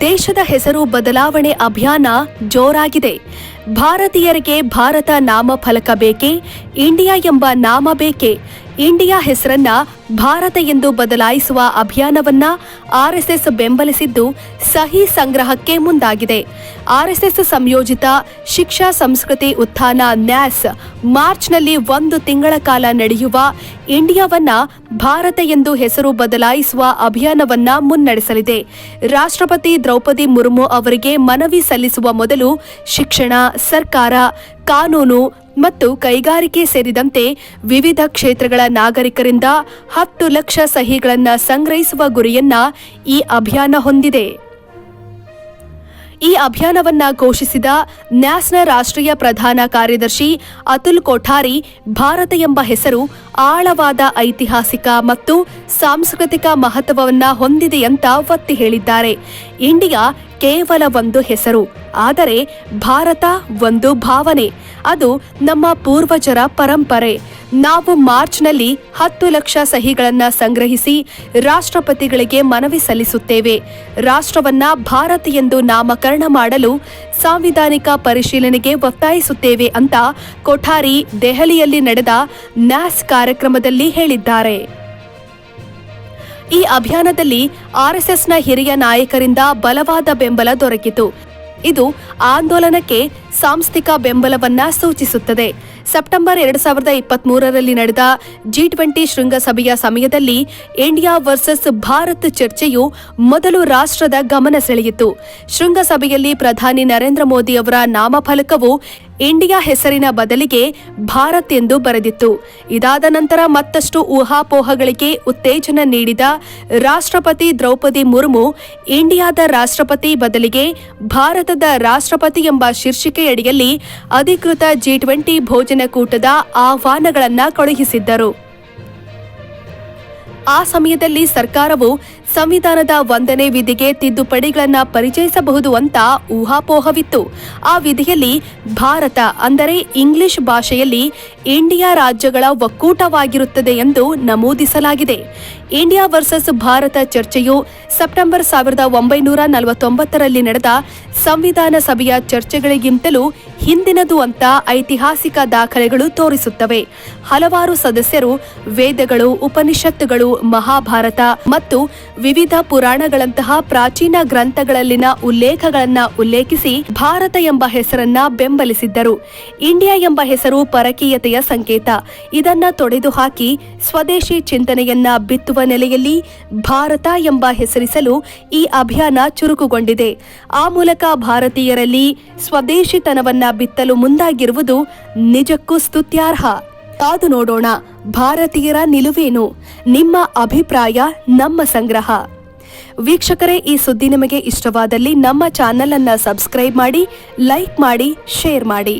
ದೇಶದ ಹೆಸರು ಬದಲಾವಣೆ ಅಭಿಯಾನ ಜೋರಾಗಿದೆ. ಭಾರತೀಯರಿಗೆ ಭಾರತ ನಾಮಫಲಕ ಬೇಕೇ ಇಂಡಿಯಾ ಎಂಬ ನಾಮ ಬೇಕೇ ಇಂಡಿಯಾ ಹೆಸರನ್ನ ಭಾರತ ಎಂದು ಬದಲಾಯಿಸುವ ಅಭಿಯಾನವನ್ನ ಆರ್ಎಸ್ಎಸ್ ಬೆಂಬಲಿಸಿದ್ದು ಸಹಿ ಸಂಗ್ರಹಕ್ಕೆ ಮುಂದಾಗಿದೆ. ಆರ್ಎಸ್ಎಸ್ ಸಂಯೋಜಿತ ಶಿಕ್ಷಾ ಸಂಸ್ಕೃತಿ ಉತ್ಥಾನ ನ್ಯಾಸ್ ಮಾರ್ಚ್ನಲ್ಲಿ ಒಂದು ತಿಂಗಳ ಕಾಲ ನಡೆಯುವ ಇಂಡಿಯಾವನ್ನ ಭಾರತ ಎಂದು ಹೆಸರು ಬದಲಾಯಿಸುವ ಅಭಿಯಾನವನ್ನ ಮುನ್ನಡೆಸಲಿದೆ. ರಾಷ್ಟ್ರಪತಿ ದ್ರೌಪದಿ ಮುರ್ಮು ಅವರಿಗೆ ಮನವಿ ಸಲ್ಲಿಸುವ ಮೊದಲು ಶಿಕ್ಷಣ, ಸರ್ಕಾರ, ಕಾನೂನು ಮತ್ತು ಕೈಗಾರಿಕೆ ಸೇರಿದಂತೆ ವಿವಿಧ ಕ್ಷೇತ್ರಗಳ ನಾಗರಿಕರಿಂದ ಹತ್ತು ಲಕ್ಷ ಸಹಿಗಳನ್ನು ಸಂಗ್ರಹಿಸುವ ಗುರಿಯನ್ನ ಈ ಅಭಿಯಾನ ಹೊಂದಿದೆ. ಈ ಅಭಿಯಾನವನ್ನ ಘೋಷಿಸಿದ ನ್ಯಾಸ್ನ ರಾಷ್ಟ್ರೀಯ ಪ್ರಧಾನ ಕಾರ್ಯದರ್ಶಿ ಅತುಲ್ ಕೊಠಾರಿ ಭಾರತ ಎಂಬ ಹೆಸರು ಆಳವಾದ ಐತಿಹಾಸಿಕ ಮತ್ತು ಸಾಂಸ್ಕೃತಿಕ ಮಹತ್ವವನ್ನ ಹೊಂದಿದೆ ಅಂತ ಒತ್ತಿ ಹೇಳಿದ್ದಾರೆ. ಇಂಡಿಯಾ ಕೇವಲ ಒಂದು ಹೆಸರು, ಆದರೆ ಭಾರತ ಒಂದು ಭಾವನೆ. ಅದು ನಮ್ಮ ಪೂರ್ವಜರ ಪರಂಪರೆ. ನಾವು ಮಾರ್ಚ್ನಲ್ಲಿ ಹತ್ತು ಲಕ್ಷ ಸಹಿಗಳನ್ನ ಸಂಗ್ರಹಿಸಿ ರಾಷ್ಟ್ರಪತಿಗಳಿಗೆ ಮನವಿ ಸಲ್ಲಿಸುತ್ತೇವೆ. ರಾಷ್ಟ್ರವನ್ನ ಭಾರತ ಎಂದು ನಾಮಕರಣ ಮಾಡಲು ಸಾಂವಿಧಾನಿಕ ಪರಿಶೀಲನೆಗೆ ಒತ್ತಾಯಿಸುತ್ತೇವೆ ಅಂತ ಕೊಠಾರಿ ದೆಹಲಿಯಲ್ಲಿ ನಡೆದ ನ್ಯಾಸ್ ಕಾರ್ಯಕ್ರಮದಲ್ಲಿ ಹೇಳಿದ್ದಾರೆ. ಈ ಅಭಿಯಾನದಲ್ಲಿ ಆರ್ಎಸ್ಎಸ್ನ ಹಿರಿಯ ನಾಯಕರಿಂದ ಬಲವಾದ ಬೆಂಬಲ ದೊರಕಿತು. ಇದು ಆಂದೋಲನಕ್ಕೆ ಸಾಂಸ್ಥಿಕ ಬೆಂಬಲವನ್ನ ಸೂಚಿಸುತ್ತದೆ. ಸೆಪ್ಟೆಂಬರ್ ಎರಡ್ ಸಾವಿರದ ಇಪ್ಪತ್ತ್ ಮೂರರಲ್ಲಿ ನಡೆದ ಜಿ ಟ್ವೆಂಟಿ ಶೃಂಗಸಭೆಯ ಸಮಯದಲ್ಲಿ ಇಂಡಿಯಾ ವರ್ಸಸ್ ಭಾರತ್ ಚರ್ಚೆಯು ಮೊದಲು ರಾಷ್ಟ್ರದ ಗಮನ ಸೆಳೆಯಿತು. ಶೃಂಗಸಭೆಯಲ್ಲಿ ಪ್ರಧಾನಿ ನರೇಂದ್ರ ಮೋದಿ ಅವರ ನಾಮಫಲಕವು ಇಂಡಿಯಾ ಹೆಸರಿನ ಬದಲಿಗೆ ಭಾರತ್ ಎಂದು ಬರೆದಿತ್ತು. ಇದಾದ ನಂತರ ಮತ್ತಷ್ಟು ಊಹಾಪೋಹಗಳಿಗೆ ಉತ್ತೇಜನ ನೀಡಿದ ರಾಷ್ಟ್ರಪತಿ ದ್ರೌಪದಿ ಮುರ್ಮು, ಇಂಡಿಯಾದ ರಾಷ್ಟ್ರಪತಿ ಬದಲಿಗೆ ಭಾರತದ ರಾಷ್ಟ್ರಪತಿ ಎಂಬ ಶೀರ್ಷಿಕೆಯಡಿಯಲ್ಲಿ ಅಧಿಕೃತ ಜಿ ಟ್ವೆಂಟಿ ಭೋಜನಕೂಟದ ಆಹ್ವಾನಗಳನ್ನು ಕಳುಹಿಸಿದ್ದರು. ಆ ಸಮಯದಲ್ಲಿ ಸರ್ಕಾರವು ಸಂವಿಧಾನದ ಒಂದನೇ ವಿಧಿಗೆ ತಿದ್ದುಪಡಿಗಳನ್ನು ಪರಿಚಯಿಸಬಹುದು ಅಂತ ಊಹಾಪೋಹವಿತ್ತು. ಆ ವಿಧಿಯಲ್ಲಿ ಭಾರತ, ಅಂದರೆ ಇಂಗ್ಲಿಷ್ ಭಾಷೆಯಲ್ಲಿ ಇಂಡಿಯಾ ರಾಜ್ಯಗಳ ಒಕ್ಕೂಟವಾಗಿರುತ್ತದೆ ಎಂದು ನಮೂದಿಸಲಾಗಿದೆ. ಇಂಡಿಯಾ ವರ್ಸಸ್ ಭಾರತ ಚರ್ಚೆಯು ಸೆಪ್ಟೆಂಬರ್ ಸಾವಿರದ ಒಂಬೈನೂರ ನಲವತ್ತೊಂಬತ್ತರಲ್ಲಿ ನಡೆದ ಸಂವಿಧಾನ ಸಭೆಯ ಚರ್ಚೆಗಳಿಗಿಂತಲೂ ಹಿಂದಿನದು ಅಂತ ಐತಿಹಾಸಿಕ ದಾಖಲೆಗಳು ತೋರಿಸುತ್ತವೆ. ಹಲವಾರು ಸದಸ್ಯರು, ವೇದಗಳು, ಉಪನಿಷತ್ತುಗಳು, ಮಹಾಭಾರತ ಮತ್ತು ವಿವಿಧ ಪುರಾಣಗಳಂತಹ ಪ್ರಾಚೀನ ಗ್ರಂಥಗಳಲ್ಲಿನ ಉಲ್ಲೇಖಗಳನ್ನ ಉಲ್ಲೇಖಿಸಿ ಭಾರತ ಎಂಬ ಹೆಸರನ್ನ ಬೆಂಬಲಿಸಿದ್ದರು. ಇಂಡಿಯಾ ಎಂಬ ಹೆಸರು ಪರಕೀಯತೆಯ ಸಂಕೇತ. ಇದನ್ನ ತೊಡೆದು ಹಾಕಿ ಸ್ವದೇಶಿ ಚಿಂತನೆಯನ್ನ ಬಿತ್ತುವ ನೆಲೆಯಲ್ಲಿ ಭಾರತ ಎಂಬ ಹೆಸರಿಸಲು ಈ ಅಭಿಯಾನ ಚುರುಕುಗೊಂಡಿದೆ. ಆ ಮೂಲಕ ಭಾರತೀಯರಲ್ಲಿ ಸ್ವದೇಶಿತನವನ್ನ ಬಿತ್ತಲು ಮುಂದಾಗಿರುವುದು ನಿಜಕ್ಕೂ ಸ್ತುತ್ಯಾರ್ಹ. ಕಾದು ನೋಡೋಣ ಭಾರತೀಯರ ನಿಲುವೇನು? ನಿಮ್ಮ ಅಭಿಪ್ರಾಯ, ನಮ್ಮ ಸಂಗ್ರಹ. ವೀಕ್ಷಕರೇ, ಈ ಸುದ್ದಿ ನಿಮಗೆ ಇಷ್ಟವಾದಲ್ಲಿ ನಮ್ಮ ಚಾನೆಲ್ ಅನ್ನ ಸಬ್ಸ್ಕ್ರೈಬ್ ಮಾಡಿ, ಲೈಕ್ ಮಾಡಿ, ಶೇರ್ ಮಾಡಿ.